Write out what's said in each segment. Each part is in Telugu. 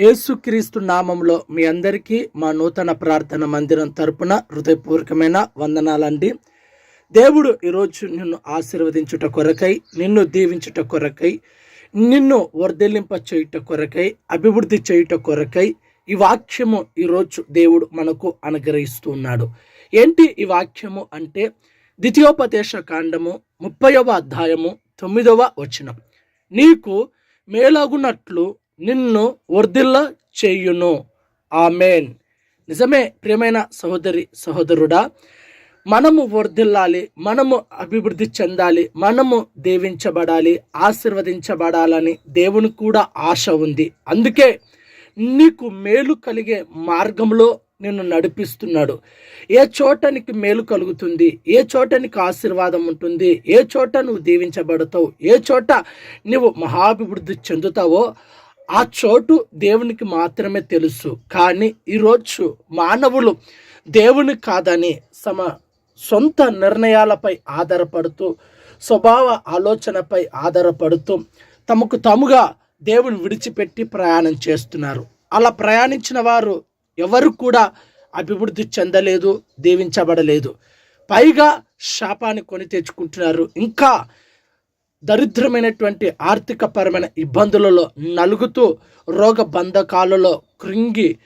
యేసుక్రీస్తు నామంలో మీ అందరికీ మా నూతన ప్రార్థన మందిరం తరపున హృదయపూర్వకమైన వందనాలండి. దేవుడు ఈరోజు నిన్ను ఆశీర్వదించుట కొరకై నిన్ను దీవించుట కొరకై నిన్ను వర్ధలింప చేయుట కొరకై అభివృద్ధి చేయుట కొరకై ఈ వాక్యము ఈరోజు దేవుడు మనకు అనుగ్రహిస్తున్నాడు. ఏంటి ఈ వాక్యము అంటే ద్వితీయోపదేశ కాండము ముప్పైవ అధ్యాయము తొమ్మిదవ వచనం. నీకు మేలాగునట్లు నిన్ను వర్ధిల్ల చేయును. ఆమెన్. నిజమే ప్రియమైన సహోదరి సహోదరుడా మనము వర్ధిల్లాలి మనము అభివృద్ధి చెందాలి మనము దీవించబడాలి ఆశీర్వదించబడాలని దేవుని కూడా ఆశ ఉంది. అందుకే నీకు మేలు కలిగే మార్గంలో నిన్ను నడిపిస్తున్నాడు. ఏ చోట నీకు మేలు కలుగుతుంది ఏ చోట నీకు ఆశీర్వాదం ఉంటుంది ఏ చోట నువ్వు దీవించబడతావు ఏ చోట నువ్వు మహాభివృద్ధి చెందుతావో ఆ చోటు దేవునికి మాత్రమే తెలుసు. కానీ ఈరోజు మానవులు దేవుని కాదని సమ సొంత నిర్ణయాలపై ఆధారపడుతూ స్వభావ ఆలోచనపై ఆధారపడుతూ తమకు తాముగా దేవుని విడిచిపెట్టి ప్రయాణం చేస్తున్నారు. అలా ప్రయాణించిన వారు ఎవరు కూడా అభివృద్ధి చెందలేదు దీవించబడలేదు. పైగా శాపాన్ని కొని తెచ్చుకుంటున్నారు. ఇంకా దరిద్రమైనటువంటి ఆర్థికపరమైన ఇబ్బందులలో నలుగుతూ రోగ బంధకాలలో కృంగి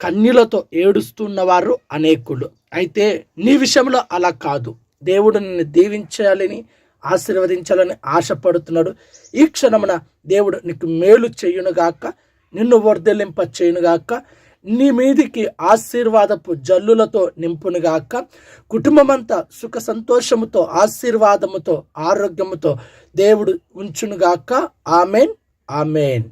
కన్నీలతో ఏడుస్తున్నవారు అనేకులు. అయితే నీ విషయంలో అలా కాదు. దేవుడు నిన్ను దీవించాలని ఆశీర్వదించాలని ఆశపడుతున్నాడు. ఈ క్షణమున దేవుడు నీకు మేలు చేయునుగాక నిన్ను వర్ధలింప చేయునుగాక నీ మీదికి ఆశీర్వాదపు జల్లులతో నింపునుగాక. కుటుంబమంతా సుఖ సంతోషముతో ఆశీర్వాదముతో ఆరోగ్యముతో దేవుడు ఉంచునుగాక. ఆమెన్. ఆమెన్.